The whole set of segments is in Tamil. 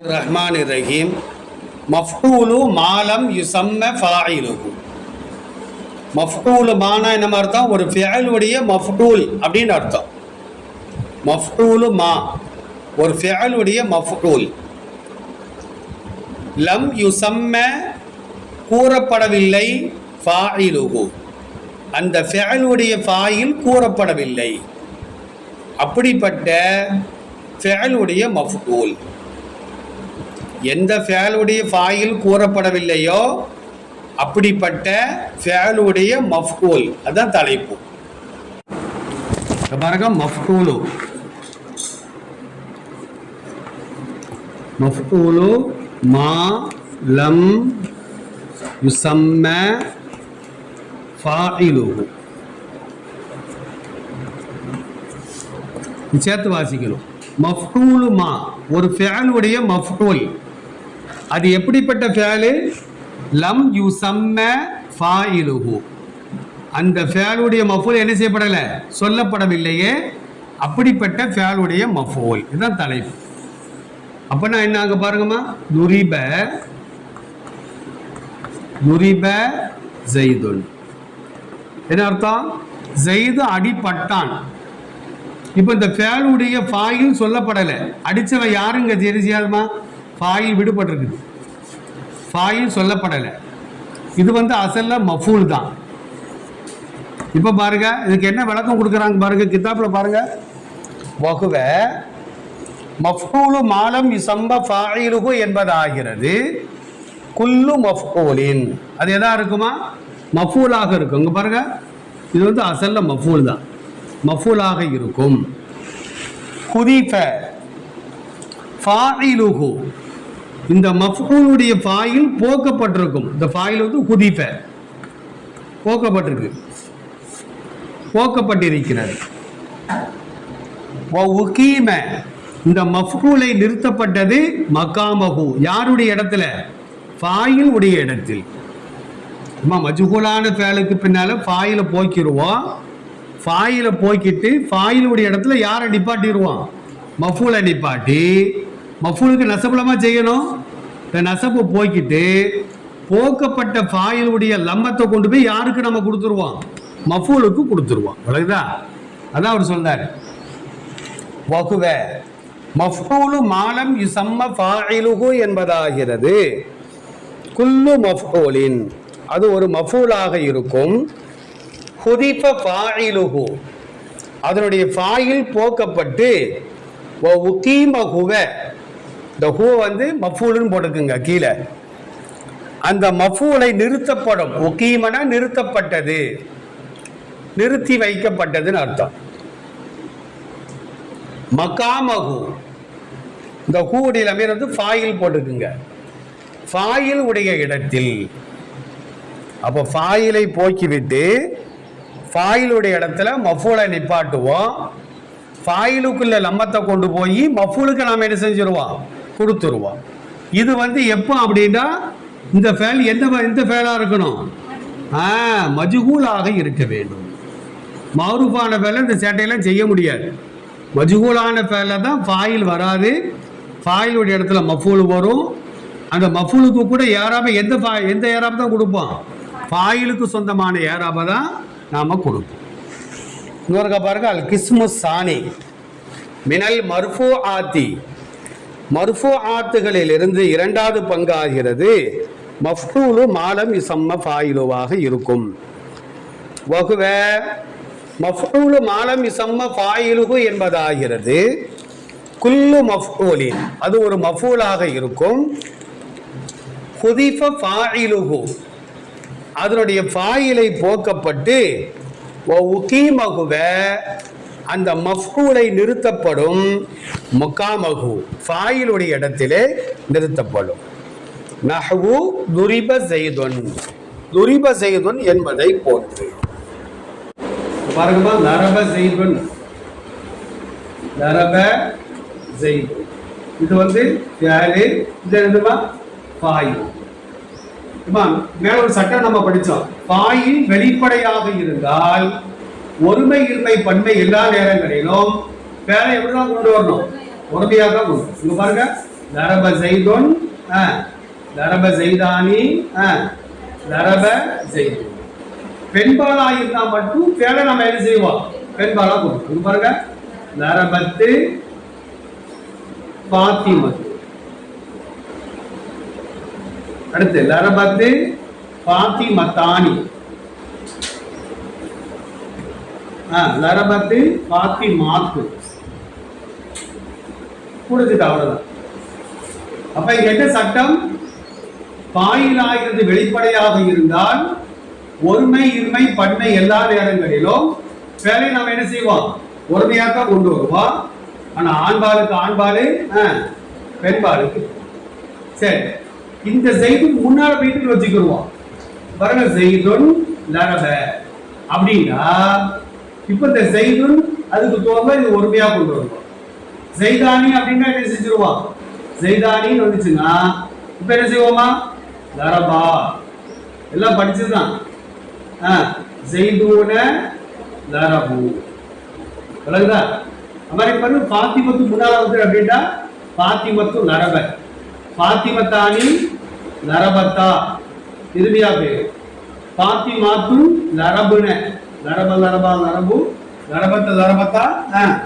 ரஹ்மான் ரஹீம் மஃபூலு மாலம் யுசம்ம ஃபாயிலுகு மஃபூலு மானா என்ன அர்த்தம்? ஒரு ஃபியலுடைய மஃபூல் அப்படின்னு அர்த்தம். மஃபூலு மா ஒரு ஃபியலுடைய மஃபூல் லம் யுசம்ம கூறப்படவில்லை ஃபாயிலுகு அந்த ஃபியலுடைய ஃபாயில் கூறப்படவில்லை. அப்படிப்பட்ட ஃபியலுடைய மஃபூல் எந்த ஃபேலுடைய ஃபாயில் கூறப்படவில்லையோ அப்படிப்பட்ட ஃபேலுடைய மஃபூல் அதுதான் தலைப்பு. பாருங்க மஃபூலு மஃபூலு மா லம் யுசம்ம ஃபாயிலுஹு சேர்த்து வாசிக்கணும். மஃபூலு மா ஒரு ஃபேலுடைய மஃபூல் அது எப்படிப்பட்ட ஃபேலு? லம் யூ சம்ம ஃபாயிலுகு அந்த ஃபேலுடைய மஃபூல் என்ன செய்யப்படலை? சொல்லப்படவில்லையே. அப்படிப்பட்ட ஃபேலுடைய மஃபூல். இதுதான் தலைப்பு. அப்போ நான் என்ன அங்கே பாருங்கம்மா? நுரிப நுரிப ஜெய்துன். என்ன அர்த்தம்? ஜெய்து அடிப்பட்டான். இப்போ இந்த ஃபேலுடைய ஃபாயில் சொல்லப்படலை. அடித்தவன் யாருங்க? தெரிஞ்சியாதுமா ஃபாயில் விடுபட்டிருக்குது. ஃபாயில் சொல்லப்படலை. இது வந்து அசல்ல மஃபூல் தான். இப்போ பாருங்க இதுக்கு என்ன விளக்கம் கொடுக்குறாங்க பாருங்க கித்தாப்பில் பாருங்க. வகுவ மஃபூலு மாலம் இசம்ப ஃபாயிலுகு என்பதாகிறது. குல்லு மஃபூலின். அது எதா இருக்குமா? மஃபூலாக இருக்கும். இங்கே பாருங்க இது வந்து அசல்ல மஃபூல் தான். மஃபூலாக இருக்கும். குதிஃப ஃபாயிலுகு இந்த மஃபூலுடைய ஃபாயில் போக்கப்பட்டிருக்கும். இந்த ஃபாயில் வந்து குதிப்ப போக்கப்பட்டிருக்கு. போக்கப்பட்டிருக்கிறது. வ உகீம. இந்த மஃபூலை நிறுத்தப்பட்டது மக்காமகு யாருடைய இடத்துல? ஃபாயில் உடைய இடத்தில். அம்மா மஜ்ஹூலான ஃபேலுக்கு பின்னால் ஃபாயில போக்கிடுவோம் ஃபாயில போக்கிட்டு ஃபாயிலுடைய இடத்துல யாரை நிப்பாட்டிடுவோம்? மஃபூலை நிப்பாட்டி மஃபூலுக்கு நசபுலமாக செய்யணும்? இந்த நசப்பு போக்கிட்டு போக்கப்பட்ட ஃபாயிலுடைய லம்பத்தை கொண்டு போய் யாருக்கு நம்ம கொடுத்துருவோம்? மஃபூலுக்கு கொடுத்துருவோம். அவ்வளவுதா அதான் அவர் சொன்னார் வகுவ மஃபூலு மாலம் யுசம்ம ஃபாயிலுகு என்பதாகிறது. குல்லு மஃபூலின் அது ஒரு மஃபூலாக இருக்கும். ஹுதிஃப ஃபாயிலுகு அதனுடைய ஃபாயில் போக்கப்பட்டு வ இந்த ஹூ வந்து மஃபூலுன்னு போட்டுக்குங்க கீழே. அந்த மஃபூலை நிறுத்தப்படும். உகீமனா நிறுத்தப்பட்டது. நிறுத்தி வைக்கப்பட்டதுன்னு அர்த்தம். மகாமகு இந்த ஹூவுடைய அமீர் வந்து ஃபாயில் போட்டுக்குங்க. ஃபாயில் உடைய இடத்தில். அப்போ ஃபாயிலை போக்கிவிட்டு ஃபாயிலுடைய இடத்துல மஃபூலை நிப்பாட்டுவோம். ஃபாயிலுக்குள்ள லம்மத்தை கொண்டு போய் மஃபூலுக்கு நாம் என்ன செஞ்சிருவோம்? கொடுத்துருவோம் இது வந்து எப்போ அப்படின்னா இந்த ஃபேல் எந்த எந்த ஃபேலாக இருக்கணும்? ஆ மஜுகூலாக இருக்க வேண்டும். மௌரூஃபான ஃபேலை இந்த சேட்டையெல்லாம் செய்ய முடியாது. மஜுகூலான ஃபேலில் தான் ஃபாயில் வராது. ஃபாயிலுடைய இடத்துல மஃபூல் வரும். அந்த மஃபூலுக்கு கூட ஏறாம எந்த ஃபா எந்த ஏறாப தான் கொடுப்போம்? ஃபாயிலுக்கு சொந்தமான ஏறாம தான் நாம் கொடுப்போம். இன்னொருக்கா பாருங்கள் அல் கிஸ்மு சாணி மினல் மர்ஃபூ ஆத்தி. மர்ஃபூ ஆத்துகளில் இருந்து இரண்டாவது பங்காகிறது. மஃபூலு மாலம் இசம்ம ஃபாயிலுவாக இருக்கும். வகுவ மஃபூலு மாலம் இசம்ம ஃபாயிலுகு என்பதாகிறது. குல்லு மஃபூலின் அது ஒரு மஃபூலாக இருக்கும். ஹுதிஃப ஃபாயிலுகு அதனுடைய ஃபாயிலை போக்கப்பட்டு உகீமகுவ அந்த மஃபூலை நிறுத்தப்படும் முக்காமகு ஃபாயிலுடைய இடத்திலே நிறுத்தப்படும். நஹ்வு துரிப செய்துன் துரிப செய்துன் என்பதை போன்று பாருங்கம்மா நரப செய்துன் நரப செய்துன் இது வந்து யாரு? இது என்னதுமா ஃபாயில். மேல ஒரு சட்டம் நம்ம படித்தோம் பாயில் வெளிப்படையாக இருந்தால் ஒருமை இருமை பன்மை எல்லா நேரங்களிலும் வேலை எப்படிதான் கொண்டு வரணும்? உறுதியாக தான் கொண்டு வரணும். இங்க பாருங்க. தரப ஜெய்துன் ஆ, செய்தானி ஜெய்தானி ஆ, ஜெய்து பெண்பாலா இருந்தா மட்டும் பேரை நம்ம என்ன செய்வோம்? பெண்பாலா கொடுப்போம். இங்க பாருங்க. தரபத்து பாத்திமத்து அடுத்து லரபத்து பாத்திமத்தானி. லரபத்து பாத்தி மாத்து. கொடுத்துட்டு அவ்வளவுதான். அப்ப இங்க என்ன சட்டம்? பாயிலாகிறது வெளிப்படையாக இருந்தால் ஒருமை இருமை பன்மை எல்லா நேரங்களிலும் வேலை நாம் என்ன செய்வோம்? ஒருமையாக தான் கொண்டு வருவோம். ஆனா ஆண்பாலுக்கு ஆண்பாலு பெண்பாளுக்கு சரி. இந்த செய்து முன்னால போயிட்டு வச்சுக்கிடுவோம் வரல செய்துன் லரப. அப்படின்னா இப்போ இந்த செய்துன் அதுக்கு தோம்ப இது ஒருமையா கொண்டு வருவோம். ஜெய்தானி அப்படின்னா என்ன செஞ்சிருவோம் ஜெய்தானின்னு வந்துச்சுன்னா இப்போ என்ன செய்வோமா? தரபா. எல்லாம் படிச்சதுதான் ஆ, ஜெய்தூன தரபு. விளங்குதா? அது மாதிரி பாருங்க பாத்திமத்து முன்னால வந்து அப்படின்னா பாத்திமத்து நரப. பாத்திமத்தானி நரபத்தா. இறுதியா பேர். பாத்திமாத்து நரபுன. லரப லரபா நரம்பு? லரபத்த நரம்பத்தா? ஆ,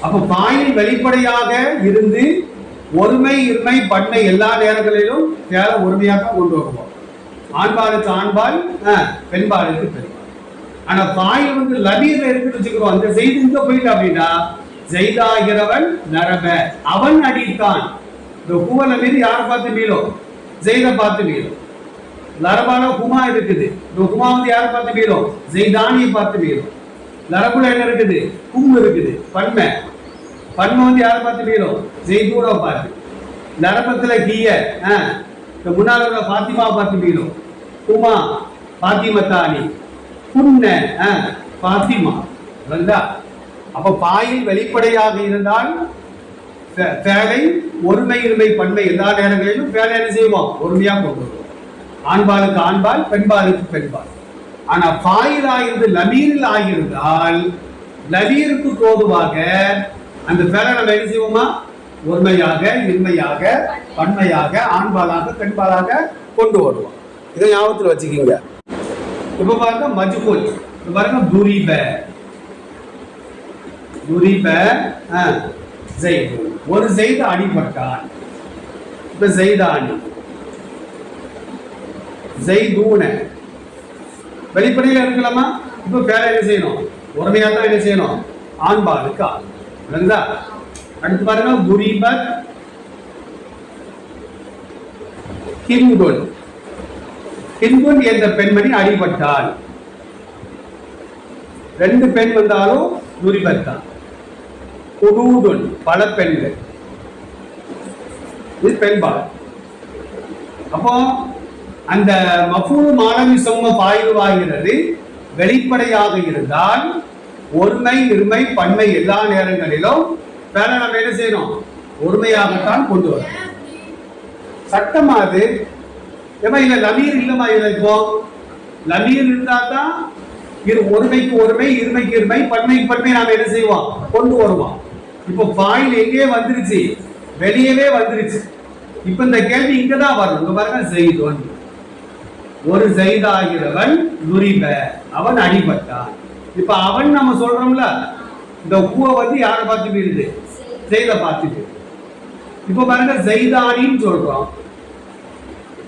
அப்ப பாயில் வெளிப்படையாக இருந்து ஒருமை இருமை பன்மை எல்லா நேரங்களிலும் வேலை ஒருமையாக கொண்டு வருவோம். ஆண்பாலுக்கு ஆண்பால் ஆ, பெண்பால். ஆனா பாயில் வந்து லபீர்ல இருக்குன்னு வச்சுக்கிறோம். அந்த செய்தி இங்க போயிட்டு அப்படின்னா ஜெய்தாகிறவன் நரப. அவன் அடித்தான். இந்த கூவல மீது யாரை பார்த்து மீளும்? ஜெய்த பார்த்து மீளும். லரபால ஹுமா இருக்குது. இந்த ஹுமா வந்து யாரை பார்த்து மீளும் ஜெய்தானியை பார்த்து போயிடும் லரபுல என்ன இருக்குது? கும் இருக்குது. பன்மை. பன்மை வந்து யாரை பார்த்து மீளும் ஜெய்தூரை பார்த்து. நரபத்துல கீய ஆ, இந்த முன்னால உள்ள பாத்திமா பார்த்து மீளும் குமா பாத்திமத்தானி புன்ன ஆ, பாத்திமா வந்தா அப்போ பாயில் வெளிப்படையாக இருந்தால் வேலை பேலை ஒருமை இருமை பன்மை எல்லா நேரங்களிலும் வேலை என்ன செய்வோம்? பொறுமையாக கொண்டு வருவோம். ஆண்பாலுக்கு ஆண்பால் பெண்பாலுக்கு பெண்பால். ஆனா பாயில் ஆயிருந்து லமீரில் ஆகியிருந்தால் லபீருக்கு தோதுவாக அந்த பேலை நம்ம என்ன செய்வோமா? ஒருமையாக இன்மையாக பன்மையாக ஆண்பாலாக பெண்பாலாக கொண்டு வருவோம். இதை ஞாபகத்தில் வச்சுக்கீங்க. இப்ப பாருங்க மஜ்பூல் இப்ப பாருங்க துரிப. துரிப ஆ, ஒரு ஜெய்து அடிபட்டான். இப்ப அணி ஜெய்தூன வெளிப்படையில் இருக்கலாமா? இப்போ பேரை என்ன செய்யணும்? உரிமையாக தான் என்ன செய்யணும்? ஆண்பாளுக்கு ஆண் விளங்குதா அடுத்து பாருங்க துரிபத் ஹிந்துன் ஹிந்துன் என்ற பெண்மணி அடிபட்டாள். ரெண்டு பெண் வந்தாலும் துரிபத் தான். குடூதுன் பல பெண்கள். இது பெண்பால். அப்போ அந்த மஃபூல் மாணவி சொம்ம பாயுவாகிறது வெளிப்படையாக இருந்தால் ஒருமை இருமை பன்மை எல்லா நேரங்களிலும் வேலை நம்ம என்ன செய்யணும்? ஒருமையாகத்தான் கொண்டு வரும் சட்டமா அது? ஏமா இல்ல லமீர் இல்லமா இல்லை இப்போ? லமீர் இருந்தா தான் இரு ஒருமைக்கு ஒருமை இருமைக்கு இருமை பன்மைக்கு பன்மை நாம என்ன செய்வோம்? கொண்டு வருவோம். இப்போ பாயில் எங்கேயே வந்துருச்சு? வெளியவே வந்துருச்சு. இப்ப இந்த கேள்வி இங்கே தான் மாதிரி தான் பாருங்க வந்து ஒரு செய்தாகிறவன் துரிப. அவன் அடிபட்டான். இப்ப அவன் நம்ம சொல்றோம்ல இந்த கூவ வந்து யாரை பார்த்து போயிருது செய்த பார்த்துட்டு இப்ப பாருங்க செய்தானின்னு சொல்றோம்.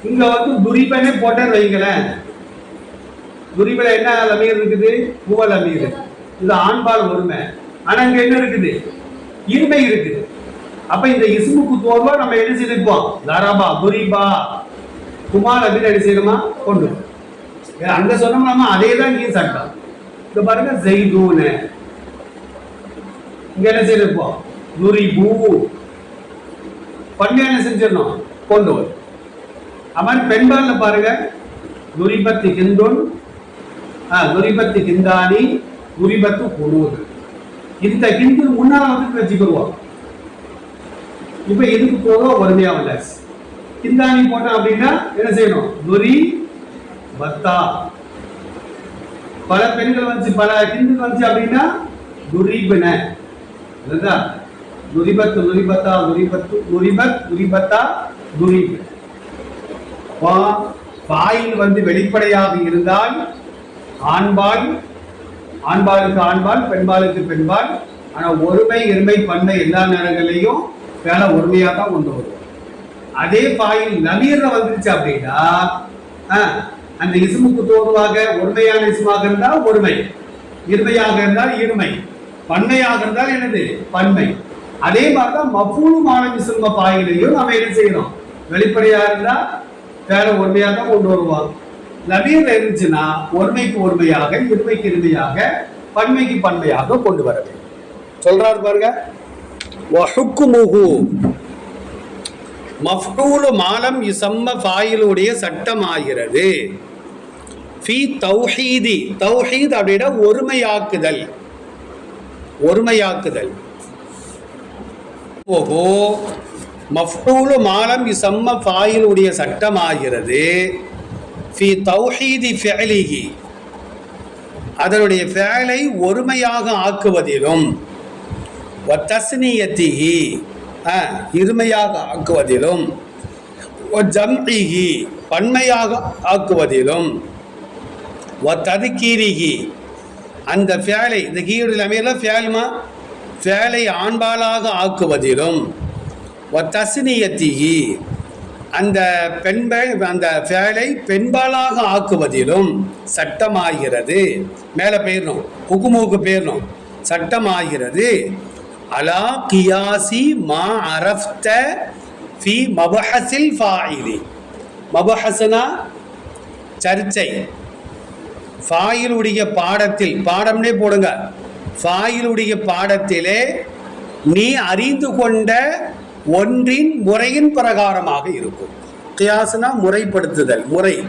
இங்க வந்து துரிபனே போட்டேன்னு வைங்களேன். துரிபல என்ன லமீர் இருக்குது? பூவ லமீர். இது ஆண்பால் ஒருமை. ஆனா இங்க என்ன இருக்குது? இருமை இருக்குது. அப்ப இந்த இசுமுக்கு தோல்வா நம்ம என்ன செய்திருப்போம் தரபா துரிபா. குமார் அப்படின்னு என்ன செய்யணுமா கொண்டு வரும். அங்க சொன்னோம்னா அதே தான் இங்கேயும் சட்டம் இங்க பாருங்க ஜெய்தூனு. இங்க என்ன செய்திருப்போம் துரிபு பண்ணி என்ன செஞ்சிடணும்? கொண்டு வரும் அது மாதிரி பெண்பால்ல பாருங்க. துரிபத்து கிந்துன். ஆ, துரிபத்து கிந்தானி துரிபத்து குனூது இந்த கிந்து முன்னால் வந்து வச்சுக்கிடுவோம் இப்போ இதுக்கு போதும் வறுமையாக வந்தாச்சு கிந்தானி போட்டோம் அப்படின்னா என்ன செய்யணும்? நொறி பத்தா. பல பெண்கள் வந்துச்சு பல கிந்துகள் வந்துச்சு அப்படின்னா துரிபன இதுதான் துரிபத் துரிபத்தா துரிபத்து துரிபத் துரிபத்தா துரிப் வா பாயில் வந்து வெளிப்படையாக இருந்தால் ஆண்பால் ஆண்பாலுக்கு ஆண்பால் பெண்பாலுக்கு பெண்பால். ஆனால் ஒருமை இருமை பன்மை எல்லா நேரங்களையும் வேலை ஒருமையாக தான் கொண்டு வரும். அதே பாயில் நமீர்ல வந்துருச்சு அப்படின்னா அந்த இசுமுக்கு தோதுவாக ஒருமையான இசுமாக இருந்தால் ஒருமை இருமையாக இருந்தால் இருமை பன்மையாக இருந்தால் என்னது? பன்மை. அதே மாதிரி தான் மஃபூலுமான இசும பாயிலையும் நம்ம என்ன செய்யணும்? வெளிப்படையா இருந்தா வேற ஒருமையாக தான் கொண்டு வருவாங்க நவீன இருந்துச்சுன்னா ஒருமைக்கு ஒருமையாக இருமைக்கு இருமையாக பன்மைக்கு பன்மையாக கொண்டு வர வேண்டும். சொல்றாரு பாருங்க. மஃபூலு மாலம் இசம்ம ஃபாயிலுடைய சட்டமாகிறது. ஃபி தௌஹீதி தௌஹீத் அப்படின்னா ஒருமையாக்குதல். ஒருமையாக்குதல். ஓஹோ மஃபூலு மாலம் இசம்ம ஃபாயிலுடைய சட்டமாகிறது. ஃபி தௌஹீதி ஃபேலிகி அதனுடைய ஃபேலை ஒருமையாக ஆக்குவதிலும். தஸ்னியத்திகி இருமையாக ஆக்குவதிலும் ஜம்இஹி பன்மையாக ஆக்குவதிலும் ததுக்கீரிகி அந்த ஃபேலை இந்த கீழுடைய அமையல ஃபேலுமா? ஃபேலை ஆண்பாலாக ஆக்குவதிலும் தசினியத்திகி அந்த பெண்கள் அந்த ஃபேலை பெண்பாலாக ஆக்குவதிலும் சட்டமாகிறது. மேலே போயிடணும் ஹுக்குமுக்கு போயிடணும் சட்டமாகிறது. அலா கியாசி மா அரஃப்த ஃபி மபஹசில் ஃபாயிலி மபஹசனா சர்ச்சை. ஃபாயிலுடைய பாடத்தில் பாடம்னே போடுங்க. ஃபாயிலுடைய பாடத்திலே நீ அறிந்து கொண்ட ஒன்றின் முறையின் பிரகாரமாக இருக்கும். கியாசுனா முறைப்படுத்துதல் முறை.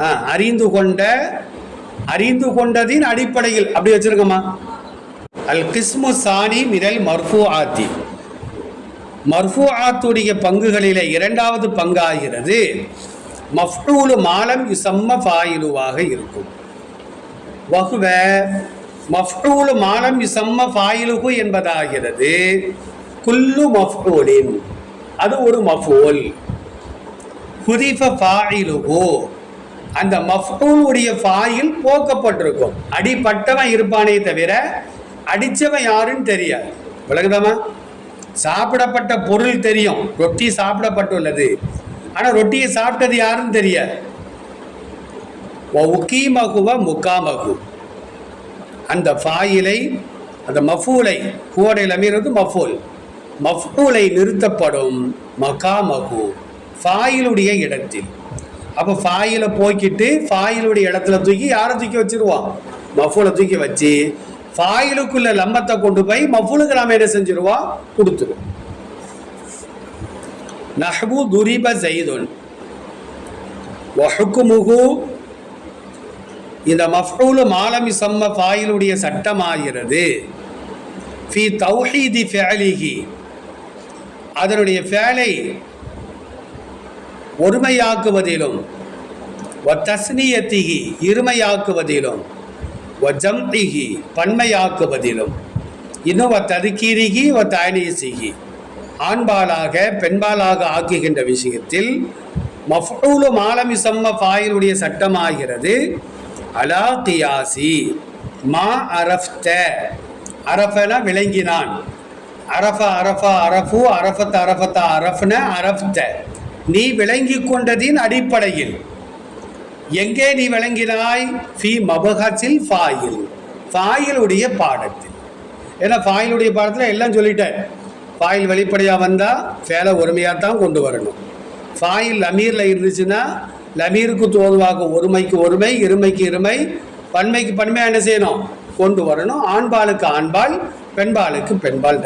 ஆ, அறிந்து கொண்ட அறிந்து கொண்டதின் அடிப்படையில். அப்படி வச்சிருக்கமா? அல் கிஸ்மு சானி மிரல் மர்ஃபூ ஆத்தி மர்ஃபூ ஆத்துடைய பங்குகளில் இரண்டாவது பங்காகிறது. மஃப்டூலு மாலம் யுசம்ம ஃபாயிலுவாக இருக்கும். வகுவ மஃப்டூலு மாலம் யுசம்ம ஃபாயிலுகு என்பதாகிறது. குல்லு மஃப்டூலின் அது ஒரு மஃபூல் ஹுதிஃப ஃபாயிலுகு அந்த மஃபூலுடைய ஃபாயில் போக்கப்பட்டிருக்கும். அடிப்பட்டவன் இருப்பானே தவிர அடித்தவன் யாருன்னு தெரியாது. விளக்குதாமா சாப்பிடப்பட்ட பொருள் தெரியும். ரொட்டி சாப்பிடப்பட்டுள்ளது. ஆனால் ரொட்டியை சாப்பிட்டது யாருன்னு தெரியாது. உக்கீமகுவ முக்காமகு அந்த ஃபாயிலை அந்த மஃபூலை கூடையில் அமைகிறது மஃபூல். மஃபூலை நிறுத்தப்படும் மகாமகு ஃபாயிலுடைய இடத்தில். அப்போ ஃபாயிலை போக்கிட்டு ஃபாயிலுடைய இடத்துல தூக்கி யாரை தூக்கி வச்சிருவான்? மஃபூலை தூக்கி வச்சு ஃபாயிலுக்குள்ள லம்மத்தை கொண்டு போய் மஃபுலுக்கு நாம என்ன செஞ்சிருவோம் கொடுத்துருவோம் நஹ்பு துரிப ஜெய்துன் வஹுக்குமுகு இந்த மஃபூலு மாலமி சம்ம ஃபாயிலுடைய சட்டமாகிறது. ஃபி தௌஹீதி ஃபேலிஹி. அதனுடைய ஃபேலை ஒருமையாக்குவதிலும் வ தஸ்னியத்திகி இருமையாக்குவதிலும் வ பன்மையாக்குவதிலும். இன்னும் வ ததுக்கீரிகி வ தானீசிகி ஆண்பாலாக பெண்பாலாக ஆக்குகின்ற விஷயத்தில் மஃபூலு மாலமி சம்ம ஃபாயிலுடைய சட்டமாகிறது. அலா கியாசி மா அரஃப்த. அரஃபன விளங்கினான். அரஃப அரஃபா அரஃபு அரஃபத் அரஃபத்தா அரஃப்ன அரஃப்த. நீ விளங்கி கொண்டதின் அடிப்படையில். எங்கே நீ விளங்கினாய்? ஃபி மபஹசில் ஃபாயில். ஃபாயிலுடைய பாடத்தில். ஏன்னா ஃபாயிலுடைய பாடத்தில் எல்லாம் சொல்லிட்டேன். ஃபாயில் வெளிப்படையாக வந்தால் ஃபேலை ஒருமையாக தான் கொண்டு வரணும். ஃபாயில் லமீரில் இருந்துச்சுன்னா லமீருக்கு தோதுவாக ஒருமைக்கு ஒருமை இருமைக்கு இருமை பன்மைக்கு பன்மையாக என்ன செய்யணும்? கொண்டு வரணும். ஆண்பாலுக்கு ஆண்பால் பெண்பாலுக்கு பெண்பால்